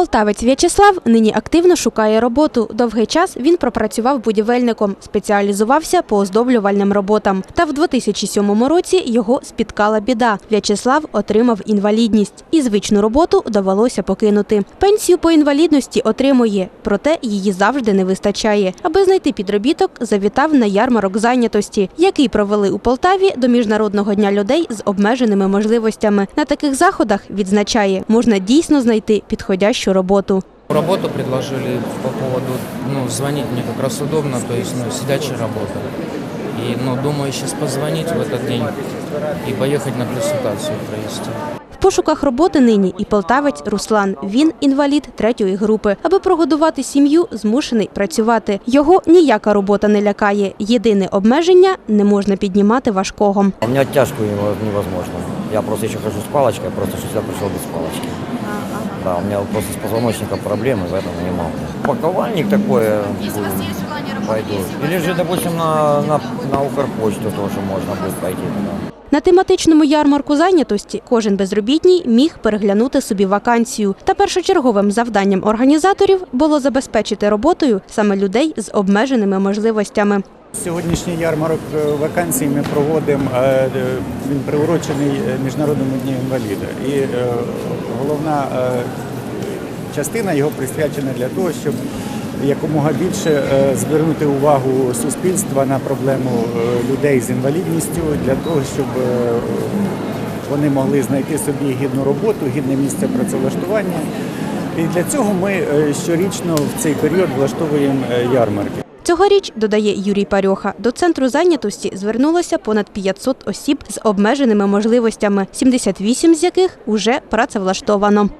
Полтавець В'ячеслав нині активно шукає роботу. Довгий час він пропрацював будівельником, спеціалізувався по оздоблювальним роботам. Та в 2007 році його спіткала біда. В'ячеслав отримав інвалідність і звичну роботу довелося покинути. Пенсію по інвалідності отримує, проте її завжди не вистачає. Аби знайти підробіток, завітав на ярмарок зайнятості, який провели у Полтаві до міжнародного дня людей з обмеженими можливостями. На таких заходах відзначає, можна дійсно знайти підходящу роботу. Работу предложили по поводу, ну, звонить мне как раз удобно, то есть, ну, сидячая работа. И, ну, думаю, сейчас позвонить в этот день и поехать на консультацию провести. В пошуках роботи нині і полтавець Руслан. Він інвалід третьої групи. Аби прогодувати сім'ю, змушений працювати. Його ніяка робота не лякає. Єдине обмеження не можна піднімати важкого. У меня тяжко невозможно. Я просто еще хожу с палочкой, я просто сюда пришел без палочки. Да, у меня просто с позвоночником проблемы, поэтому не могу. Паковальник такой э, пойду. Или же, допустим, на, на, на Укрпочту тоже можно будет пойти. туда. На тематичному ярмарку зайнятості кожен безробітній міг переглянути собі вакансію. Та першочерговим завданням організаторів було забезпечити роботою саме людей з обмеженими можливостями. Сьогоднішній ярмарок е, вакансій ми проводимо. е, де Він приурочений е, Міжнародному дню інваліда. І е, головна е, частина його присвячена для того, щоб якомога більше е, звернути увагу суспільства на проблему е, людей з інвалідністю, для того, щоб вони могли знайти собі гідну роботу, гідне місце працевлаштування. І для цього ми щорічно в цей період влаштовуємо ярмарки. Цьогоріч, додає Юрій Парьоха, до центру зайнятості звернулося понад 500 осіб з обмеженими можливостями, 78 з яких уже працевлаштовано.